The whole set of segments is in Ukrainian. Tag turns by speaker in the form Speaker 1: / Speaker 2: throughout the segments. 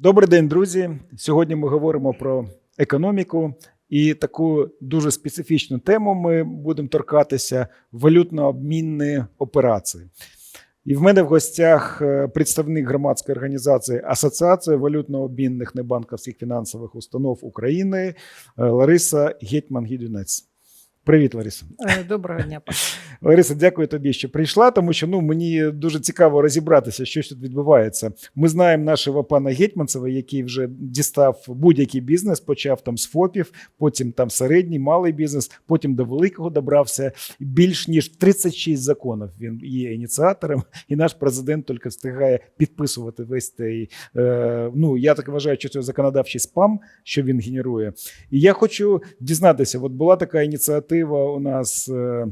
Speaker 1: Добрий день, друзі. Сьогодні ми говоримо про економіку і таку дуже специфічну тему. Ми будемо торкатися валютно-обмінні операції. І в мене в гостях е, представник громадської організації Асоціація валютно-обмінних небанківських фінансових установ України Лариса Гетьман-Гідюнець. Привіт, Лариса.
Speaker 2: Е, Доброго дня, пане.
Speaker 1: Лариса, дякую тобі, що прийшла, тому що ну мені дуже цікаво розібратися, що тут відбувається. Ми знаємо нашого пана Гетьманцева, який вже дістав будь-який бізнес, почав там з ФОПів, потім там середній, малий бізнес, потім до великого добрався. Більш ніж 36 законів він є ініціатором, і наш президент тільки встигає підписувати весь цей. Е, ну я так вважаю, що це законодавчий спам, що він генерує. І я хочу дізнатися: от була така ініціатива у нас. Е,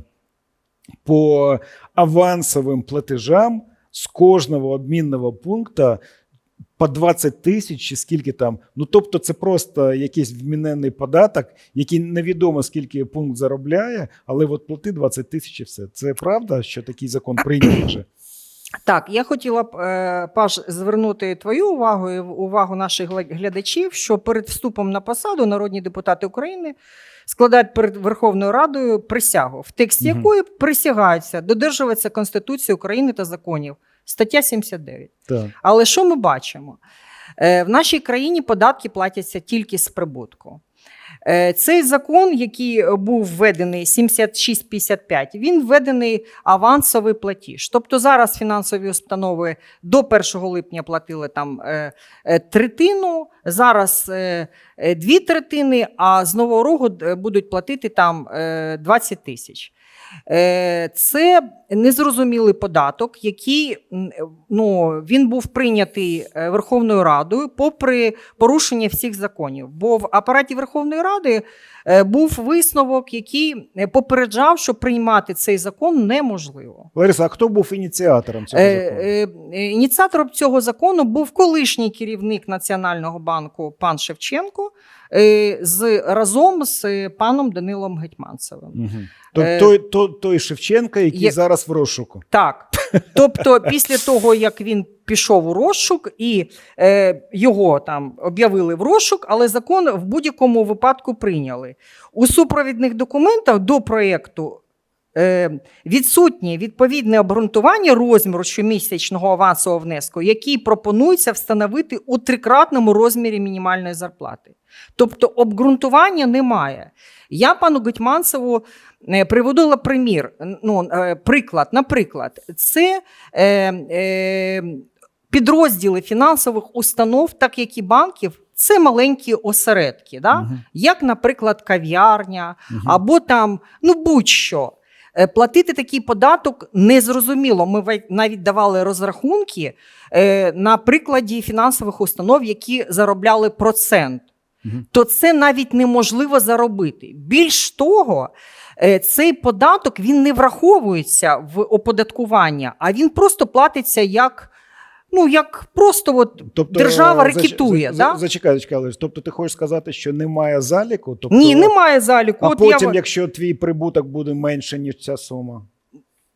Speaker 1: по авансовим платежам з кожного обмінного пункту по 20 тисяч чи скільки там. Ну тобто, це просто якийсь вмінений податок, який невідомо скільки пункт заробляє, але от плати 20 тисяч і все. Це правда, що такий закон прийнятий вже?
Speaker 2: Так, я хотіла б, е, Паш, звернути твою увагу і увагу наших глядачів, що перед вступом на посаду народні депутати України складають перед Верховною Радою присягу, в тексті
Speaker 1: Мгм.
Speaker 2: якої присягаються додержуватися Конституції України та законів. Стаття 79.
Speaker 1: Так.
Speaker 2: Але що ми бачимо? Е, В нашій країні податки платяться тільки з прибутку. Е, Цей закон, який був введений 7655, він введений авансовий платіж. Тобто зараз фінансові установи до 1 липня платили там е, е, третину, зараз е, е, дві третини, а з нового року е, будуть платити там е, 20 тисяч. Е, Це незрозумілий податок, який ну, він був прийнятий е, Верховною Радою попри порушення всіх законів. Бо в апараті Верховної Ради е, був висновок, який е, попереджав, що приймати цей закон неможливо.
Speaker 1: Лариса, а хто був ініціатором цього
Speaker 2: Е,
Speaker 1: закону?
Speaker 2: е, е, Ініціатором цього закону був колишній керівник Національного банку пан Шевченко е, з разом з паном Данилом Гетьманцевим.
Speaker 1: Угу. То,
Speaker 2: е,
Speaker 1: той, той, той Шевченка, який
Speaker 2: є-
Speaker 1: зараз в розшуку.
Speaker 2: Так. Тобто, після того, як він пішов у розшук і е, його там об'явили в розшук, але закон в будь-якому випадку прийняли. У супровідних документах до проєкту е, відсутнє відповідне обґрунтування розміру щомісячного авансового внеску, який пропонується встановити у трикратному розмірі мінімальної зарплати. Тобто обґрунтування немає. Я пану Гетьманцеву е, приводила примір, ну, е, приклад. Наприклад, це е, е, підрозділи фінансових установ, так як і банків, це маленькі осередки, да?
Speaker 1: Мгм.
Speaker 2: як, наприклад, кав'ярня
Speaker 1: Мгм.
Speaker 2: або там, ну будь-що. Е, Платити такий податок незрозуміло. Ми навіть давали розрахунки е, на прикладі фінансових установ, які заробляли процент. То це навіть неможливо заробити. Більш того, е, цей податок він не враховується в оподаткування, а він просто платиться як, ну, як просто от держава
Speaker 1: зач-
Speaker 2: рекетує.
Speaker 1: за-
Speaker 2: да?
Speaker 1: за- Зачекай, зачекай, Тобто ти хочеш сказати, що немає заліку? Тобто,
Speaker 2: Ні, немає заліку.
Speaker 1: А
Speaker 2: От
Speaker 1: потім,
Speaker 2: я...
Speaker 1: якщо твій прибуток буде менше, ніж ця сума.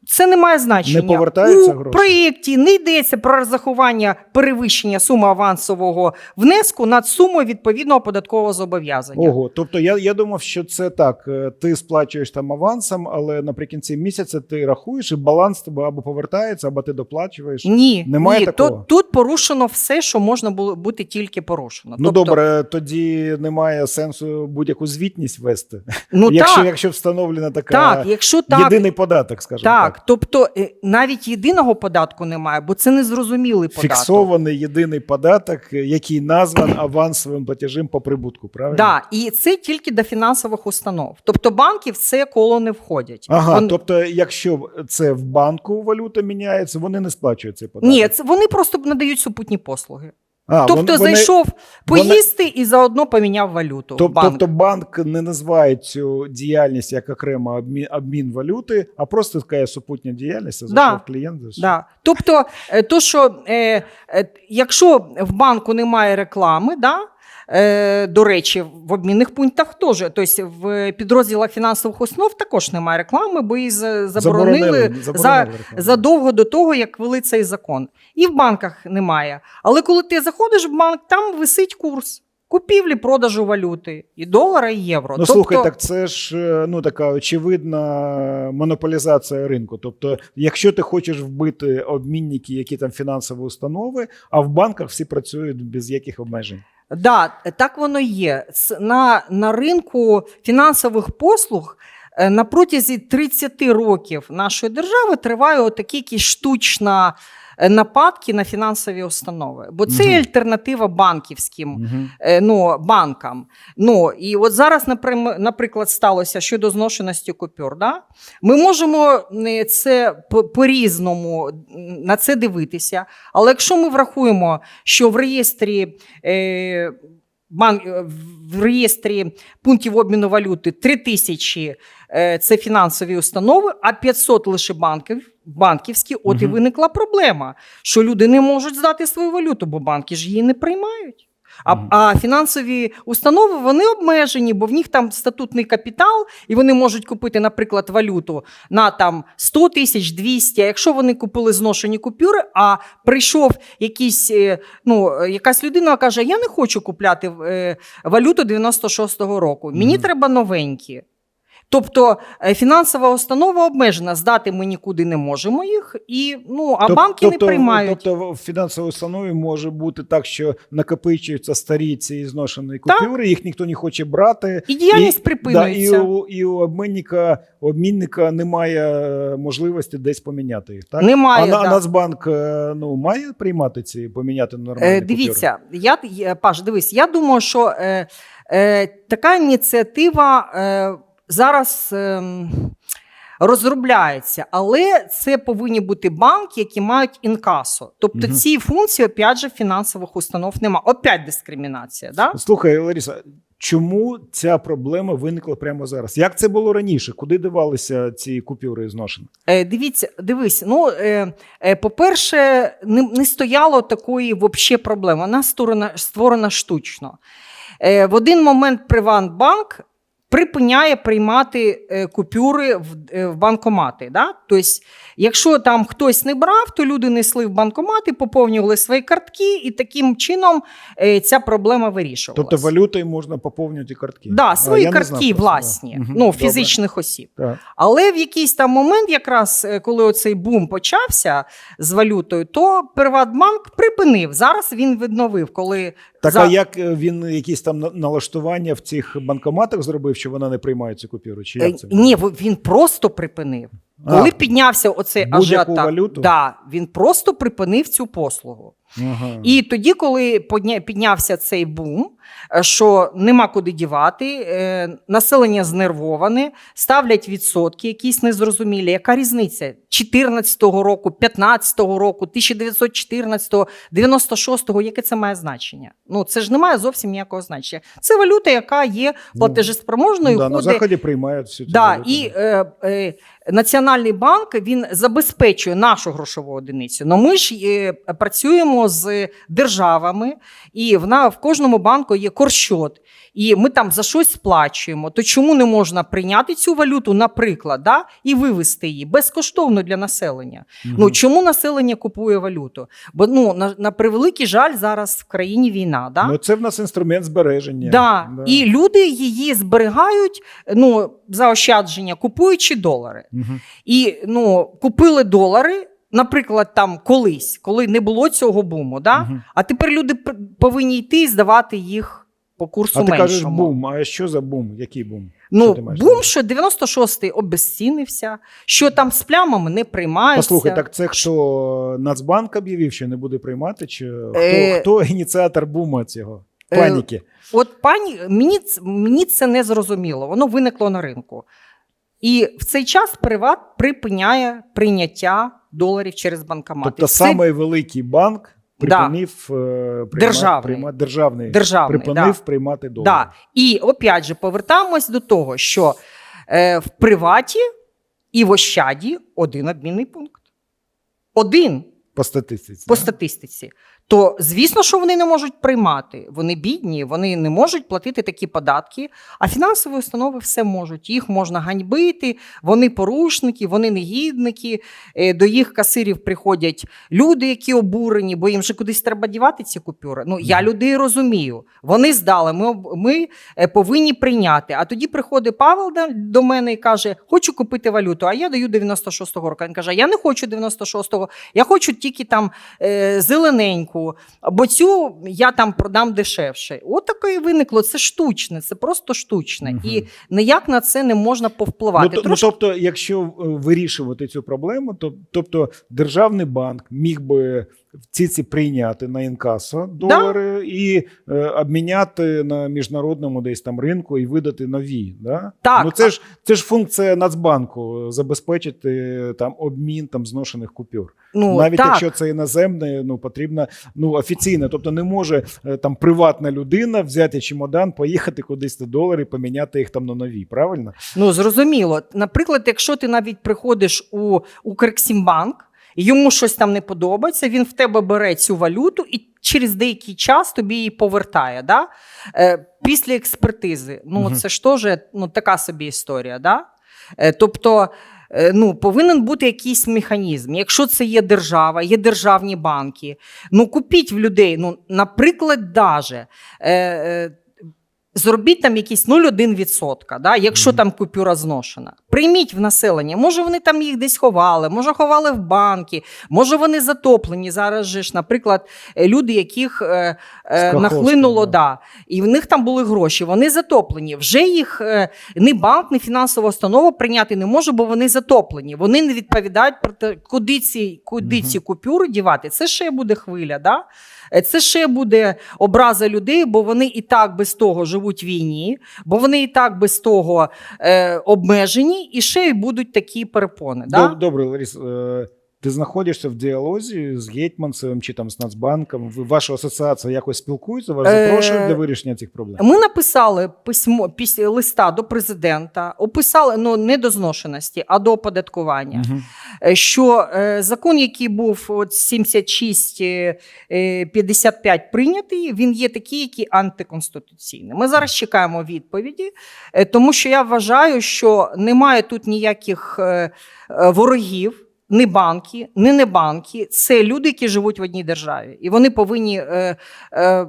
Speaker 2: Це не має значення.
Speaker 1: Не повертаються
Speaker 2: У
Speaker 1: гроші?
Speaker 2: проєкті не йдеться про розрахування перевищення суми авансового внеску над сумою відповідного податкового зобов'язання.
Speaker 1: Ого, тобто я, я думав, що це так. е, Ти сплачуєш там авансом, але наприкінці місяця ти рахуєш, і баланс тебе або повертається, або ти доплачуєш.
Speaker 2: Ні,
Speaker 1: Немає
Speaker 2: ні.
Speaker 1: такого?
Speaker 2: Тут, тут порушено все, що можна було бути тільки порушено.
Speaker 1: Ну
Speaker 2: Тобто,
Speaker 1: добре, тоді немає сенсу будь-яку звітність вести.
Speaker 2: ну
Speaker 1: якщо,
Speaker 2: так,
Speaker 1: якщо встановлена така
Speaker 2: так, якщо так,
Speaker 1: єдиний податок, скажімо
Speaker 2: так,
Speaker 1: так.
Speaker 2: Тобто е, навіть єдиного податку немає, бо це незрозумілий податок.
Speaker 1: Фіксований єдиний податок, який назван авансовим платежем по прибутку, правильно?
Speaker 2: Да, і це тільки до фінансових установ. Тобто банки в це коло не входять.
Speaker 1: Ага,
Speaker 2: Вони-
Speaker 1: тобто, якщо це в банку валюта міняється, вони не сплачують цей податок.
Speaker 2: Ні, це вони просто надають супутні послуги.
Speaker 1: А,
Speaker 2: тобто
Speaker 1: вони- вони-
Speaker 2: зайшов
Speaker 1: вони-
Speaker 2: поїсти і заодно поміняв валюту.
Speaker 1: Тоб-
Speaker 2: банк.
Speaker 1: Тобто банк не називає цю діяльність як окремо обмін, обмін валюти, а просто така супутня діяльність, зайшов
Speaker 2: Да.
Speaker 1: клієнт. зайшов.
Speaker 2: Да. Тобто, е, то, що е, е, якщо в банку немає реклами, да, до речі, в обмінних пунктах теж. Тобто в підрозділах фінансових основ також немає реклами, бо її за- заборонили, за,
Speaker 1: заборонили рекламу.
Speaker 2: задовго до того, як ввели цей закон. І в банках немає. Але коли ти заходиш в банк, там висить курс купівлі, продажу валюти і долара, і євро.
Speaker 1: Ну, слухай, так це ж е, ну, така очевидна монополізація ринку. Тобто, якщо ти хочеш вбити обмінники, які там фінансові установи, а в банках всі працюють без яких обмежень.
Speaker 2: Да, так воно є. На, на ринку фінансових послуг е, на протязі 30 років нашої держави триває отакі штучна нападки на фінансові установи. Бо це
Speaker 1: є
Speaker 2: альтернатива банківським
Speaker 1: Угу.
Speaker 2: е, ну, банкам. Ну, і от зараз, наприклад, сталося щодо зношеності купюр. Да? Ми можемо е, це по- по-різному на це дивитися. Але якщо ми врахуємо, що в реєстрі. Е, е, в реєстрі пунктів обміну валюти 3 тисячі е, це фінансові установи, а 500 лише банків, банківські. От і виникла проблема, що люди не можуть здати свою валюту, бо банки ж її не приймають. А, а фінансові установи вони обмежені, бо в них там статутний капітал, і вони можуть купити, наприклад, валюту на там 100 тисяч 200. А якщо вони купили зношені купюри, а прийшов якийсь, е, ну, якась людина каже: Я не хочу купляти е, валюту 96-го року, мені
Speaker 1: Мгм.
Speaker 2: треба новенькі. Тобто е, фінансова установа обмежена, здати ми нікуди не можемо їх, і ну а
Speaker 1: Тоб-
Speaker 2: банки
Speaker 1: тобто,
Speaker 2: не приймають.
Speaker 1: Тобто в фінансовій установі може бути так, що накопичуються старі ці зношені
Speaker 2: Так.
Speaker 1: купюри, їх ніхто не хоче брати.
Speaker 2: І діяльність
Speaker 1: Да, і, у, і у обмінника, обмінника немає е, можливості десь поміняти їх. Так?
Speaker 2: Немає,
Speaker 1: а, на- а
Speaker 2: да.
Speaker 1: Нацбанк е, ну, має приймати ці поміняти нормальні
Speaker 2: Е,
Speaker 1: купюри?
Speaker 2: дивіться, я, я, Паш, дивись, я думаю, що е, е, така ініціатива е, зараз е, розробляється, але це повинні бути банки, які мають інкасо. Тобто
Speaker 1: Мгм.
Speaker 2: ці функції, опять же, фінансових установ немає. Опять дискримінація. Да?
Speaker 1: Слухай, Лариса, чому ця проблема виникла прямо зараз? Як це було раніше? Куди дивалися ці купюри зношені?
Speaker 2: Е, дивіться, дивись, ну е, е, по-перше, не, не стояло такої вообще проблеми. Вона створена, створена штучно. Е, в один момент Приватбанк припиняє приймати е, купюри в, е, в банкомати. Да? Тобто, якщо там хтось не брав, то люди несли в банкомати, поповнювали свої картки, і таким чином е, ця проблема вирішувалася.
Speaker 1: Тобто валютою можна поповнювати картки?
Speaker 2: Да, свої
Speaker 1: знав
Speaker 2: картки
Speaker 1: да.
Speaker 2: власні,
Speaker 1: Мгм,
Speaker 2: ну,
Speaker 1: добре.
Speaker 2: фізичних осіб.
Speaker 1: Так.
Speaker 2: Але в якийсь там момент, якраз коли оцей бум почався з валютою, то Приватбанк припинив. Зараз він відновив, коли
Speaker 1: Так,
Speaker 2: за-
Speaker 1: а як е, він якісь там на- налаштування в цих банкоматах зробив, що вона не приймає цю купюру? Чи
Speaker 2: Е,
Speaker 1: як це?
Speaker 2: ні, він просто припинив.
Speaker 1: А,
Speaker 2: Коли піднявся оцей ажіотаж,
Speaker 1: валюту?
Speaker 2: да, він просто припинив цю послугу.
Speaker 1: ага.
Speaker 2: І тоді, коли піднявся цей бум, що нема куди дівати, е, населення знервоване, ставлять відсотки, якісь незрозумілі. Яка різниця? 14-го року, 15-го року, 1914-го, 96-го, яке це має значення? Ну це ж не має зовсім ніякого значення. Це валюта, яка є платежеспроможною.
Speaker 1: да, на заході приймають всю цю
Speaker 2: Да,
Speaker 1: валюту.
Speaker 2: і е, е, Національний банк він забезпечує нашу грошову одиницю. Но ми ж е, працюємо з державами, і в, на, в кожному банку є корщот, і ми там за щось сплачуємо. То чому не можна прийняти цю валюту, наприклад, да, і вивести її безкоштовно для населення?
Speaker 1: Мгм.
Speaker 2: Ну чому населення купує валюту? Бо ну на, на превеликий жаль, зараз в країні війна. Да?
Speaker 1: Ну, це в нас інструмент збереження.
Speaker 2: Да. І люди її зберігають ну, заощадження, купуючи долари.
Speaker 1: Мгм.
Speaker 2: І ну, купили долари, наприклад, там колись, коли не було цього буму. Да?
Speaker 1: Мгм.
Speaker 2: А тепер люди повинні йти і здавати їх по курсу
Speaker 1: А ти
Speaker 2: меншому.
Speaker 1: кажеш бум. А що за бум? Який бум?
Speaker 2: Ну,
Speaker 1: Що
Speaker 2: бум, що 96-й обезцінився, що там з плямами не приймається.
Speaker 1: Послухай, так це хто Нацбанк об'явив, що не буде приймати? Чи хто,
Speaker 2: Е,
Speaker 1: хто ініціатор буму цього?
Speaker 2: е,
Speaker 1: Паніки?
Speaker 2: От пані, мені, мені це не зрозуміло, воно виникло на ринку. І в цей час приват припиняє прийняття доларів через банкомати.
Speaker 1: тобто
Speaker 2: Це
Speaker 1: самий великий банк припинив да. приймати,
Speaker 2: Державний.
Speaker 1: приймати, державний,
Speaker 2: державний.
Speaker 1: припинив
Speaker 2: да.
Speaker 1: приймати долари.
Speaker 2: Да. І опять же, повертаємось до того, що е, в приваті і в Ощаді один обмінний пункт. Один
Speaker 1: По статистиці.
Speaker 2: по
Speaker 1: да?
Speaker 2: статистиці. То звісно, що вони не можуть приймати. Вони бідні, вони не можуть платити такі податки. А фінансові установи все можуть. Їх можна ганьбити, вони порушники, вони негідники. Е, До їх касирів приходять люди, які обурені, бо їм же кудись треба дівати ці купюри. Ну я людей розумію. Вони здали. Ми, ми е, повинні прийняти. А тоді приходить Павел до- мене і каже: Хочу купити валюту. А я даю 96-го року. Він каже: Я не хочу 96-го, я хочу тільки там е, зелененьку, бо цю я там продам дешевше. От таке і виникло. Це штучне, це просто штучне.
Speaker 1: угу.
Speaker 2: І ніяк на це не можна повпливати.
Speaker 1: Ну, Трошки... ну, тобто, якщо е, вирішувати цю проблему, то тобто державний банк міг би ці ці прийняти на інкасо долари і е, обміняти на міжнародному десь там ринку і видати нові. Да?
Speaker 2: Так,
Speaker 1: Ну це ж це ж функція Нацбанку е, забезпечити там обмін там зношених купюр.
Speaker 2: ну,
Speaker 1: Навіть
Speaker 2: так.
Speaker 1: якщо це іноземне, ну потрібно ну офіційно. Тобто не може е, там приватна людина взяти чемодан, поїхати кудись на долари, поміняти їх там на нові. Правильно?
Speaker 2: Ну, зрозуміло. Наприклад, якщо ти навіть приходиш у Укрексімбанк, йому щось там не подобається, він в тебе бере цю валюту і через деякий час тобі її повертає. Да? Е, після експертизи. Ну,
Speaker 1: Мгм.
Speaker 2: це ж теж ну, така собі історія. Да? Е, тобто. е, Ну, повинен бути якийсь механізм. Якщо це є держава, є державні банки. Ну, купіть в людей, ну, наприклад, даже, е, зробіть там якийсь 0,1%, да, якщо там купюра зношена. Прийміть в населення. Може, вони там їх десь ховали, може, ховали в банки, може, вони затоплені. Зараз же ж, наприклад, е, люди, яких е, е, нахлинуло,
Speaker 1: да.
Speaker 2: да, і в них там були гроші, вони затоплені. Вже їх е, ні банк, ні фінансова установа прийняти не може, бо вони затоплені. Вони не відповідають про те, куди ці, куди
Speaker 1: Мгм.
Speaker 2: ці купюри дівати. Це ще буде хвиля. Да? Е, Це ще буде образа людей, бо вони і так без того живуть в війні, бо вони і так без того е, обмежені, і ще й будуть такі перепони. Да?
Speaker 1: Доб- Добре, Ларіс, е, ти знаходишся в діалозі з Гетьманцевим чи там з Нацбанком. Ваша асоціація якось спілкується, вас
Speaker 2: Е,
Speaker 1: запрошують для вирішення цих проблем.
Speaker 2: Ми написали письмо після листа до президента, описали ну не до зношеності, а до оподаткування. Е, Що е, закон, який був от 76-55 прийнятий, він є такий, який антиконституційний. Ми зараз чекаємо відповіді, е, тому що я вважаю, що немає тут ніяких е, е, ворогів. Ні банки, не не банки. Це люди, які живуть в одній державі, і вони повинні е, е,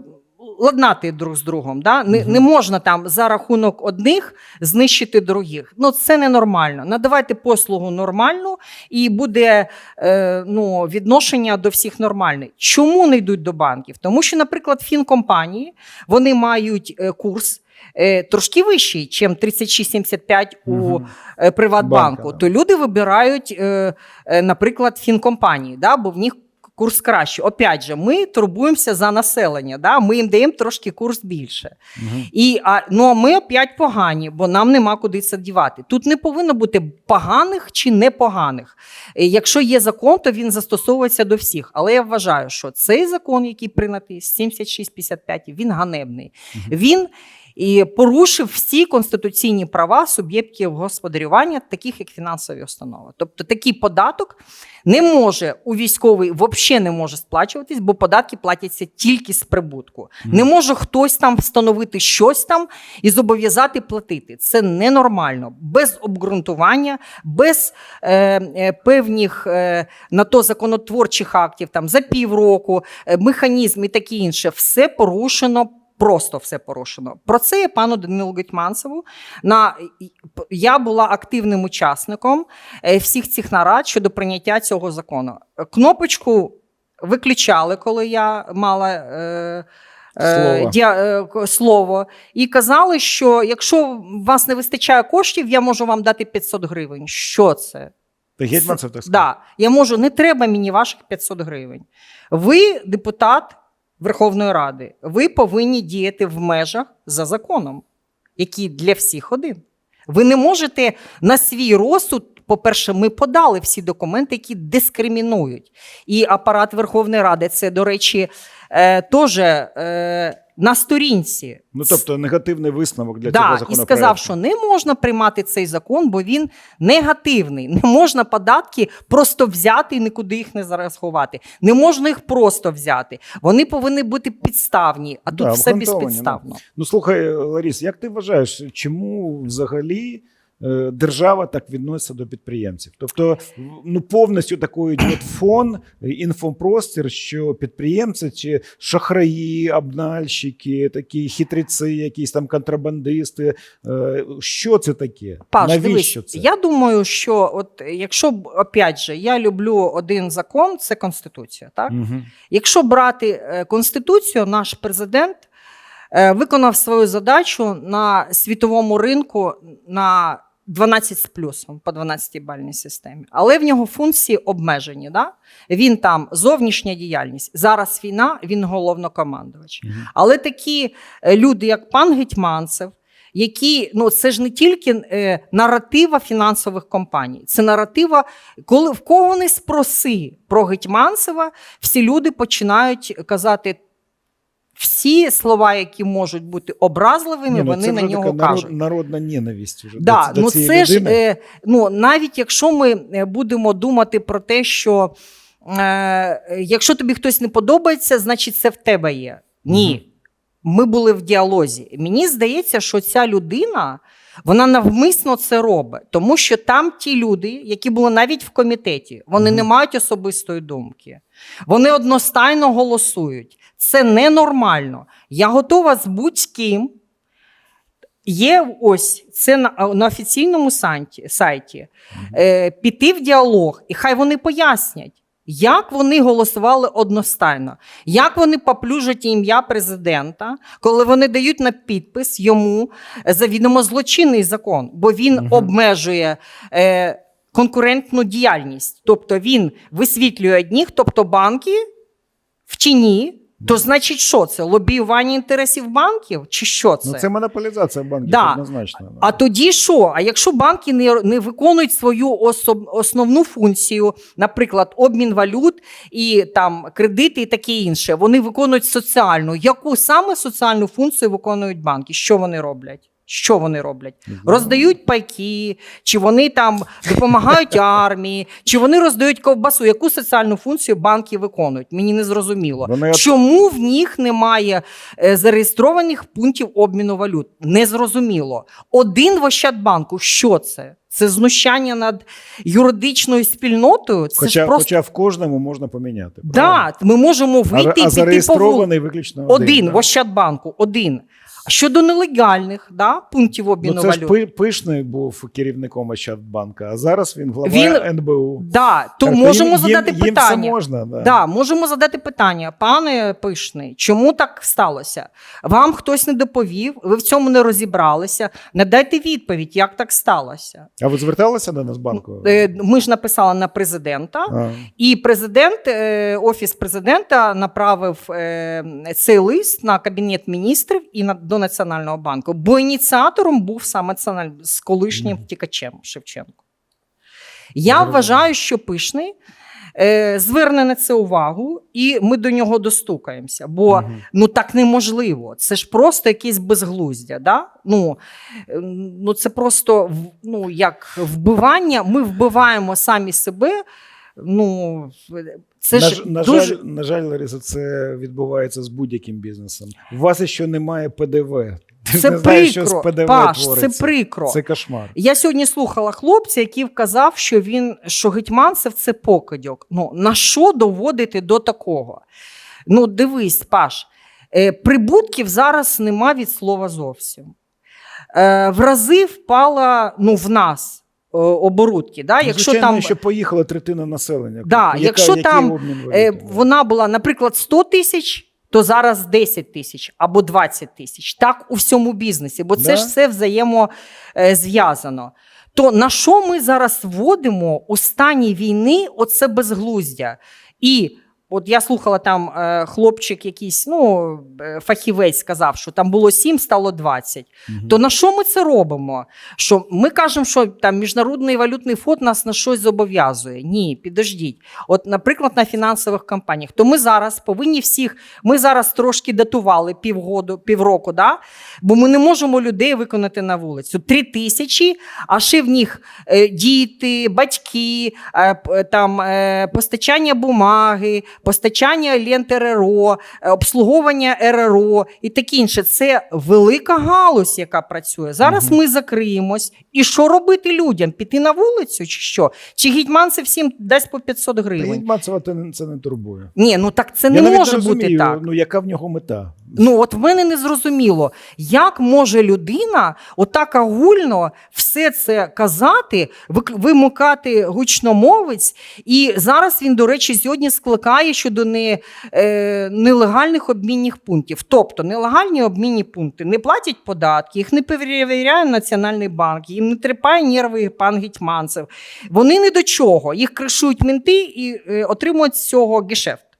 Speaker 2: ладнати друг з другом. Да? Не, не можна там за рахунок одних знищити других. Ну це ненормально. Надавайте послугу нормальну, і буде е, ну, відношення до всіх нормальне. Чому не йдуть до банків? Тому що, наприклад, фінкомпанії вони мають е, курс. е, Трошки вищий, ніж 36,75 у
Speaker 1: Мгм.
Speaker 2: е, Приватбанку,
Speaker 1: Банка, да.
Speaker 2: то люди вибирають, наприклад, фінкомпанії, да, бо в них курс краще. Опять же, ми турбуємося за населення, да, ми їм даємо трошки курс більше.
Speaker 1: Мгм.
Speaker 2: І, а, ну, а ми опять погані, бо нам нема куди це дівати. Тут не повинно бути поганих чи непоганих. Е, Якщо є закон, то він застосовується до всіх. Але я вважаю, що цей закон, який прийнятий 7655, він ганебний. Він і порушив всі конституційні права суб'єктів господарювання, таких як фінансові установи. Тобто такий податок не може у військовий взагалі не може сплачуватись, бо податки платяться тільки з прибутку. Не може хтось там встановити щось там і зобов'язати платити. Це ненормально, без обґрунтування, без е, е, певних е, на то законотворчих актів, там за півроку, е, механізм і таке інше. Все порушено. Просто все порушено. Про це я пану Данилу Гетьманцеву. На я була активним учасником е, всіх цих нарад щодо прийняття цього закону. Кнопочку виключали, коли я мала е, е,
Speaker 1: Слово.
Speaker 2: е, слово, і казали, що якщо у вас не вистачає коштів, я можу вам дати 500 гривень. Що це?
Speaker 1: Та Гетьманцев так сказав?
Speaker 2: Да, я можу, не треба мені ваших 500 гривень. Ви депутат Верховної Ради, ви повинні діяти в межах за законом, який для всіх один. Ви не можете на свій розсуд. По-перше, ми подали всі документи, які дискримінують. І апарат Верховної Ради, це, до речі, е, теж е, на сторінці.
Speaker 1: Ну тобто негативний висновок для цього
Speaker 2: Да, і сказав, що не можна приймати цей закон, бо він негативний. Не можна податки просто взяти і нікуди їх не зарахувати. Не можна їх просто взяти. Вони повинні бути підставні, а тут
Speaker 1: Да,
Speaker 2: все безпідставно.
Speaker 1: Ну слухай, Ларіс, як ти вважаєш, чому взагалі держава так відноситься до підприємців? Тобто, ну повністю такий от фон, е, інфопростір, що підприємці чи шахраї, обнальщики, такі хитреці, якісь там контрабандисти. е, Що це таке?
Speaker 2: Паш,
Speaker 1: Навіщо
Speaker 2: дивись,
Speaker 1: це?
Speaker 2: я думаю, що от якщо опять же я люблю один закон, це конституція. Так,
Speaker 1: Мгм.
Speaker 2: якщо брати е, конституцію, наш президент е, виконав свою задачу на світовому ринку на 12 з плюсом по 12-бальній системі. Але в нього функції обмежені. Да? Він там зовнішня діяльність. Зараз війна, він головнокомандувач.
Speaker 1: Мгм.
Speaker 2: Але такі е, люди, як пан Гетьманцев, які ну це ж не тільки е, наратива фінансових компаній, це наратива, коли в кого не спроси про Гетьманцева, всі люди починають казати. Всі слова, які можуть бути образливими,
Speaker 1: Ні, ну,
Speaker 2: вони
Speaker 1: це
Speaker 2: на
Speaker 1: вже
Speaker 2: нього
Speaker 1: така народ,
Speaker 2: кажуть.
Speaker 1: народна ненависть. Вже
Speaker 2: Да,
Speaker 1: до, до
Speaker 2: ну
Speaker 1: цієї
Speaker 2: це ж
Speaker 1: людини.
Speaker 2: е, ну навіть якщо ми е, будемо думати про те, що е, якщо тобі хтось не подобається, значить це в тебе є. Ні. Ми були в діалозі. Мені здається, що ця людина вона навмисно це робить, тому що там ті люди, які були навіть в комітеті, вони не мають особистої думки. Вони одностайно голосують. Це ненормально. Я готова з будь-ким. Є ось це на, на офіційному сайті, сайті е, піти в діалог, і хай вони пояснять, як вони голосували одностайно, як вони поплюжать ім'я президента, коли вони дають на підпис йому завідомо злочинний закон, бо він
Speaker 1: угу.
Speaker 2: обмежує. Е, Конкурентну діяльність, тобто він висвітлює одніх, тобто банки в тіні. То значить, що це? Лобіювання інтересів банків? Чи що це?
Speaker 1: Ну, це монополізація банків,
Speaker 2: Да.
Speaker 1: однозначно.
Speaker 2: А тоді що? А якщо банки не, не виконують свою особ, основну функцію, наприклад, обмін валют і там кредити і таке інше, вони виконують соціальну. Яку саме соціальну функцію виконують банки? Що вони роблять? Що вони роблять? Роздають пайки, чи вони там допомагають армії, чи вони роздають ковбасу. Яку соціальну функцію банки виконують? Мені не зрозуміло.
Speaker 1: Вони
Speaker 2: Чому в них немає е, зареєстрованих пунктів обміну валют? Незрозуміло. Один в Ощадбанку. Що це? Це знущання над юридичною спільнотою. Це
Speaker 1: Хоча,
Speaker 2: просто
Speaker 1: хоча в кожному можна поміняти. правильно?
Speaker 2: да, ми можемо вийти
Speaker 1: а,
Speaker 2: і піти по вулиці.
Speaker 1: виключно один.
Speaker 2: Один
Speaker 1: да.
Speaker 2: в Ощадбанку, один. А щодо нелегальних да, пунктів обміну
Speaker 1: Ну, це ж
Speaker 2: валют.
Speaker 1: Пи- пишний був керівником Ощадбанка, а зараз він глава
Speaker 2: Він-
Speaker 1: НБУ.
Speaker 2: Да, то
Speaker 1: Тобто
Speaker 2: можемо
Speaker 1: їм,
Speaker 2: задати
Speaker 1: їм,
Speaker 2: питання.
Speaker 1: Їм це можна, да.
Speaker 2: Да, можемо задати питання, пане Пишний, чому так сталося? Вам хтось не доповів, ви в цьому не розібралися. Не дайте відповідь, як так сталося.
Speaker 1: А ви зверталися до Нацбанку?
Speaker 2: Е, Ми ж написали на президента,
Speaker 1: А,
Speaker 2: і президент, е, офіс президента направив е, цей лист на кабінет міністрів і на до Національного банку. Бо ініціатором був саме з колишнім втікачем Шевченко. Я вважаю, що пишний. е, Зверне на це увагу, і ми до нього достукаємося. Бо
Speaker 1: мгм.
Speaker 2: ну так неможливо. Це ж просто якесь безглуздя. Да? Ну, е, ну це просто ну, як вбивання. Ми вбиваємо самі себе. Ну, це
Speaker 1: на,
Speaker 2: ж
Speaker 1: на,
Speaker 2: дуже...
Speaker 1: жаль, на жаль, Лариса, це відбувається з будь-яким бізнесом. У вас ще немає ПДВ. Ти
Speaker 2: Це
Speaker 1: не знаєш, що з
Speaker 2: прикро.
Speaker 1: ПДВ
Speaker 2: Паш,
Speaker 1: твориться.
Speaker 2: це прикро.
Speaker 1: Це кошмар.
Speaker 2: Я сьогодні слухала хлопця, який вказав, що він що Гетьманцев це покидьок. Ну на що доводити до такого? Ну, дивись, Паш, е, прибутків зараз нема від слова зовсім. Е, в рази впала ну, в нас оборудки. Да?
Speaker 1: Ну,
Speaker 2: Якщо
Speaker 1: Звичайно,
Speaker 2: там
Speaker 1: що поїхала третина населення.
Speaker 2: Да,
Speaker 1: Яка-
Speaker 2: якщо там, е, вона була, наприклад, 100 тисяч. То зараз 10 тисяч або 20 тисяч. Так у всьому бізнесі, бо це
Speaker 1: Да.
Speaker 2: ж все взаємозв'язано. То на що ми зараз вводимо у стані війни оце безглуздя? І От я слухала там е, хлопчик, якийсь, ну, е, фахівець сказав, що там було 7, стало 20.
Speaker 1: Мгм.
Speaker 2: То на що ми це робимо? Що ми кажемо, що там міжнародний валютний фонд нас на щось зобов'язує. Ні, підождіть. От, наприклад, на фінансових компаніях, то ми зараз повинні всіх. Ми зараз трошки датували півгоду, півроку, да? бо ми не можемо людей виконати на вулицю. Три тисячі, а ще в них е, діти, батьки, там постачання бумаги, постачання лент РРО, е, обслуговування РРО і таке інше. Це велика галузь, яка працює. Зараз
Speaker 1: угу.
Speaker 2: ми закриємось. І що робити людям? Піти на вулицю чи що? Чи гідьман це всім дасть по 500 гривень?
Speaker 1: Гетьманцева це не турбує.
Speaker 2: Ні, ну так це
Speaker 1: Я
Speaker 2: не може
Speaker 1: розумію,
Speaker 2: бути так.
Speaker 1: Ну яка в нього мета?
Speaker 2: Ну, от в мене не зрозуміло, як може людина отак агульно все це казати, вимикати гучномовець. І зараз він, до речі, сьогодні скликає щодо не, е, нелегальних обмінних пунктів. Тобто нелегальні обмінні пункти не платять податки, їх не перевіряє Національний банк, їм не трепає нерви пан Гетьманцев. Вони не до чого. Їх кришують менти і е, отримують з цього гешефт.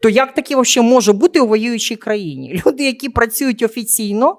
Speaker 2: То як таке взагалі може бути у воюючій країні? Люди, які працюють офіційно,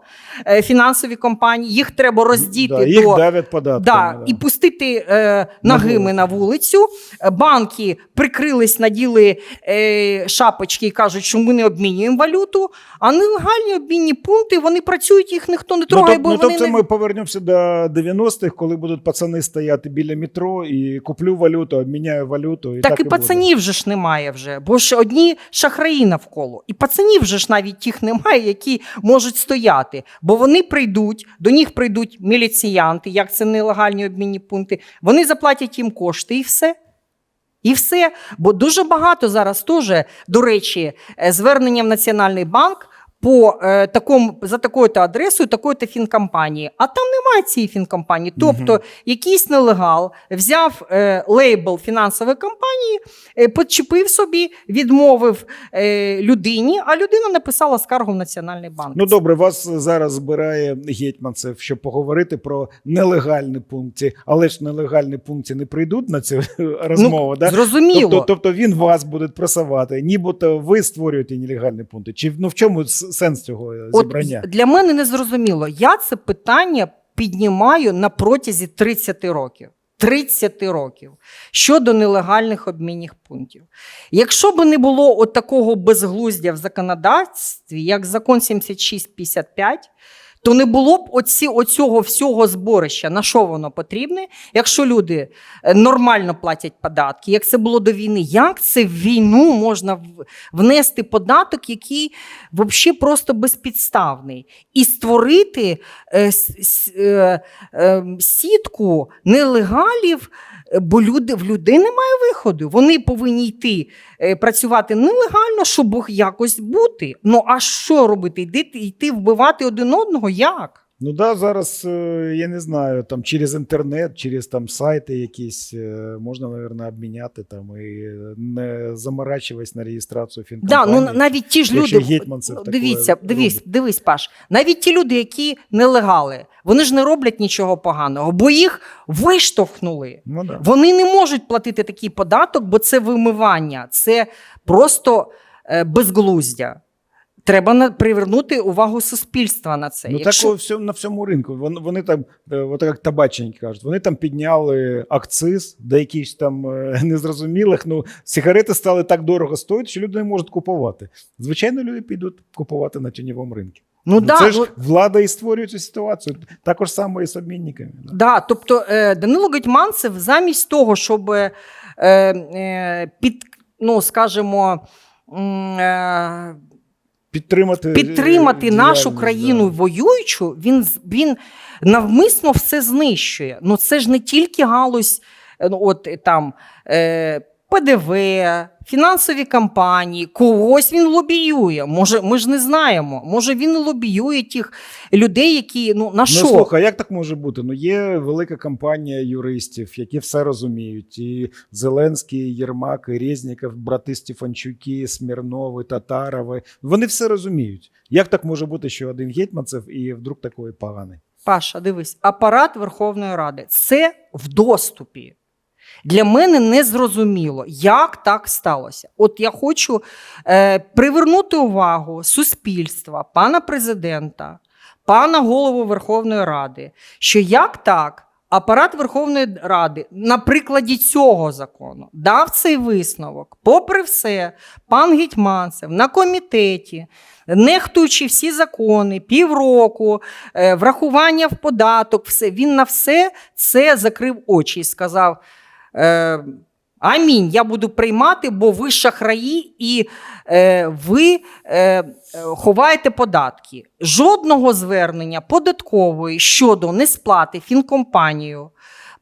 Speaker 2: е, фінансові компанії, їх треба роздіти
Speaker 1: да, їх
Speaker 2: до
Speaker 1: давлять податками.
Speaker 2: да,
Speaker 1: да.
Speaker 2: і пустити е, нагими на вулицю. Банки прикрились, наділи е, шапочки і кажуть, що ми не обмінюємо валюту. А нелегальні обмінні пункти вони працюють, їх ніхто не трогає,
Speaker 1: ну,
Speaker 2: бо
Speaker 1: ну,
Speaker 2: вони
Speaker 1: тобто
Speaker 2: не
Speaker 1: ми повернемося до 90-х, коли будуть пацани стояти біля метро і куплю валюту, обміняю валюту. І
Speaker 2: Так,
Speaker 1: так,
Speaker 2: і
Speaker 1: буде.
Speaker 2: пацанів же ж немає вже, бо ж одні шахраї навколо. І пацанів вже ж навіть тих немає, які можуть стояти. Бо вони прийдуть, до них прийдуть міліціянти, як це нелегальні обмінні пункти. Вони заплатять їм кошти і все. І все. Бо дуже багато зараз теж, до речі, е, звернення в Національний банк. По е, такому за такою-то адресою, такої-то фінкомпанії, а там немає цієї фінкомпанії. Тобто якийсь нелегал взяв е, лейбл фінансової компанії, е, підчепив собі, відмовив е, людині, а людина написала скаргу в Національний банк.
Speaker 1: Ну добре, вас зараз збирає гетьманцев, щоб поговорити про нелегальні пункти, але ж нелегальні пункти не прийдуть на цю розмову. да?
Speaker 2: Ну, Зрозуміло.
Speaker 1: Тобто, тобто він вас буде просувати, нібито ви створюєте нелегальні пункти. Чи ну в чому сенс цього зібрання?
Speaker 2: От для мене не зрозуміло. Я це питання піднімаю на протязі 30 років. 30 років щодо нелегальних обмінних пунктів. Якщо б не було от такого безглуздя в законодавстві, як закон 7655, то не було б оці, оцього всього зборища. На що воно потрібне? Якщо люди е, нормально платять податки, як це було до війни, як це в війну можна внести податок, який взагалі просто безпідставний, і створити е, е, е, сітку нелегалів, бо люди, в людей немає виходу. Вони повинні йти е, працювати нелегально, щоб якось бути. Ну а що робити? Йти, йти вбивати один одного? Як?
Speaker 1: Ну да, зараз е, я не знаю, там через інтернет, через там сайти якісь е, можна, мабуть, обміняти там і не заморачуватись на реєстрацію
Speaker 2: Да, ну навіть ті ж люди, дивіться, дивись, дивись, Паш, навіть ті люди, які нелегали, вони ж не роблять нічого поганого, бо їх виштовхнули.
Speaker 1: Ну, да.
Speaker 2: Вони не можуть платити такий податок, бо це вимивання, це просто е, безглуздя. Треба на, привернути увагу суспільства на це.
Speaker 1: Ну
Speaker 2: Якщо-
Speaker 1: так на всьому ринку. Вони, вони там, е, от як табачники кажуть, вони там підняли акциз до якихось там е, незрозумілих. Ну, сигарети стали так дорого стоїти, що люди не можуть купувати. Звичайно, люди підуть купувати на тіньовому ринку.
Speaker 2: ну, да,
Speaker 1: це ж
Speaker 2: ну,
Speaker 1: влада і створює цю ситуацію. Також саме і з обмінниками. Да.
Speaker 2: Да, тобто е, Данило Гетьманцев замість того, щоб е, е, під, ну, скажімо, е,
Speaker 1: Підтримати,
Speaker 2: підтримати нашу країну
Speaker 1: да.
Speaker 2: воюючу, він, він навмисно все знищує. Ну це ж не тільки галузь, е, ну, от там. Е, ПДВ, фінансові компанії, когось він лобіює. Може, ми ж не знаємо. Може, він лобіює тих людей, які ну на що?
Speaker 1: Ну, слухай, як так може бути? Ну, є велика компанія юристів, які все розуміють. І Зеленський, і Єрмак, і Резніков, брати Стефанчуки, Смірнови, Татарови. Вони все розуміють. Як так може бути, що один гетьманцев і вдруг такий поганий?
Speaker 2: Паша, дивись, апарат Верховної Ради це в доступі. Для мене не зрозуміло, як так сталося. От я хочу е, привернути увагу суспільства, пана президента, пана голову Верховної Ради, що як так апарат Верховної Ради на прикладі цього закону дав цей висновок. Попри все, пан Гетьманцев на комітеті, нехтуючи всі закони, півроку, е, врахування в податок, все, він на все це закрив очі і сказав. Е, Амінь, я буду приймати, бо ви шахраї і е, ви е, ховаєте податки. Жодного звернення податкової щодо несплати фінкомпанію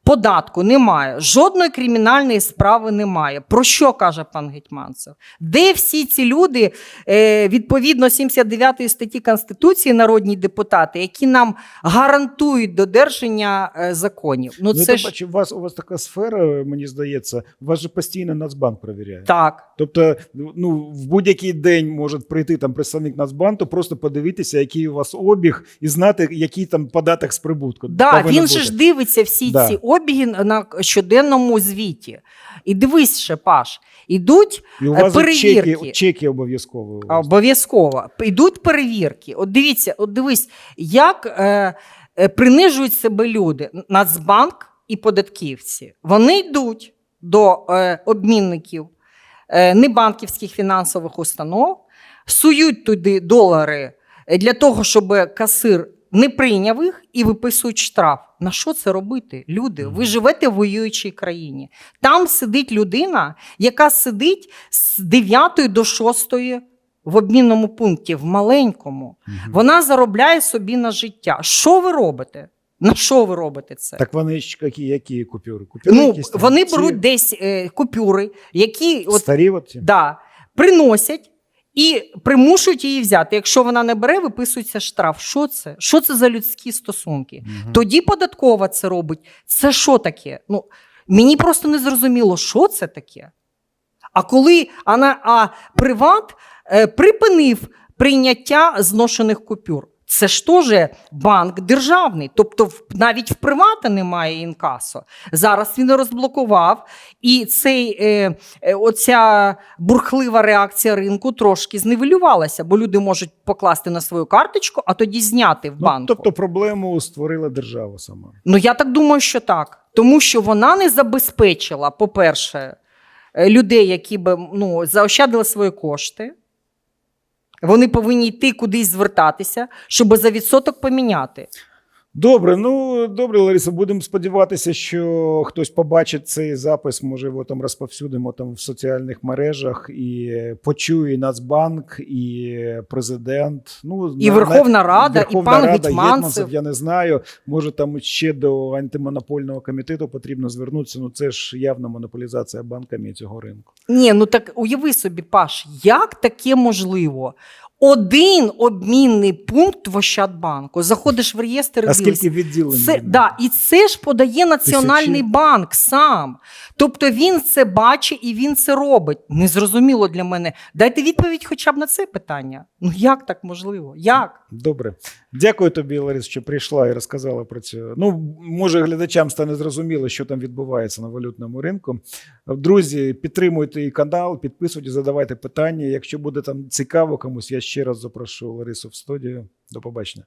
Speaker 2: податку немає. Жодної кримінальної справи немає. Про що каже пан Гетьманцев? Де всі ці люди, е, відповідно 79 статті Конституції, народні депутати, які нам гарантують додержання е, законів? Ну,
Speaker 1: Ну,
Speaker 2: це ж
Speaker 1: бачиш, у вас у вас така сфера, мені здається, вас же постійно Нацбанк перевіряє.
Speaker 2: так.
Speaker 1: Тобто, ну в будь-який день може прийти там представник Нацбанку, просто подивитися, який у вас обіг, і знати, який там податок з прибутку.
Speaker 2: Да, він
Speaker 1: бути.
Speaker 2: же ж дивиться всі
Speaker 1: Да.
Speaker 2: ці обіги на щоденному звіті. І дивись ще, Паш, ідуть
Speaker 1: і у
Speaker 2: е,
Speaker 1: вас
Speaker 2: перевірки.
Speaker 1: чеки, чеки обов'язково.
Speaker 2: Обов'язково. Йдуть перевірки. От дивіться, от дивись, як е, е, принижують себе люди, Нацбанк і податківці. Вони йдуть до е, обмінників е, небанківських фінансових установ, сують туди долари для того, щоб касир не прийняв їх і виписують штраф. На що це робити? Люди, ви живете в воюючій країні. Там сидить людина, яка сидить з 9 до 6 в обмінному пункті, в маленькому. Вона заробляє собі на життя. Що ви робите? На що ви робите це?
Speaker 1: Так вони ж які, які купюри? Купюри
Speaker 2: ну,
Speaker 1: якісь там?
Speaker 2: вони
Speaker 1: Ці
Speaker 2: беруть десь е, купюри, які от,
Speaker 1: старі от ці?
Speaker 2: да, приносять і примушують її взяти. Якщо вона не бере, виписується штраф. Що це? Що це за людські стосунки?
Speaker 1: Угу.
Speaker 2: Тоді податкова це робить. Це що таке? Ну, мені просто не зрозуміло, що це таке. А коли а, на- а приват е, припинив прийняття зношених купюр. Це ж теж банк державний, тобто навіть в привата немає інкасо. Зараз він розблокував, і цей, е, е, оця бурхлива реакція ринку трошки зневелювалася, бо люди можуть покласти на свою карточку, а тоді зняти в
Speaker 1: Ну,
Speaker 2: банку.
Speaker 1: тобто проблему створила держава сама.
Speaker 2: Ну, я так думаю, що так. Тому що вона не забезпечила, по-перше, е, людей, які б ну, заощадили свої кошти. Вони повинні йти кудись звертатися, щоб за відсоток поміняти.
Speaker 1: Добре, ну добре, Лариса, будемо сподіватися, що хтось побачить цей запис, може його там розповсюдимо там в соціальних мережах і почує і Нацбанк, і президент. Ну
Speaker 2: І Верховна Рада, і пан
Speaker 1: Рада,
Speaker 2: Гетьманцев.
Speaker 1: Я не знаю. Може, там ще до антимонопольного комітету потрібно звернутися. Ну це ж явна монополізація банками цього ринку.
Speaker 2: Ні, ну так уяви собі, Паш, як таке можливо? Один обмінний пункт в Ощадбанку. Заходиш в реєстр
Speaker 1: А скільки відділень?
Speaker 2: Це, да, і це ж подає Національний
Speaker 1: Тисячі.
Speaker 2: банк сам. Тобто він це бачить і він це робить. Незрозуміло для мене. Дайте відповідь хоча б на це питання. Ну як так можливо? Як?
Speaker 1: Добре. Дякую тобі, Ларис, що прийшла і розказала про це. Ну, може, глядачам стане зрозуміло, що там відбувається на валютному ринку. Друзі, підтримуйте і канал, підписуйтесь, задавайте питання. Якщо буде там цікаво комусь, я ще раз запрошу Ларису в студію. До побачення.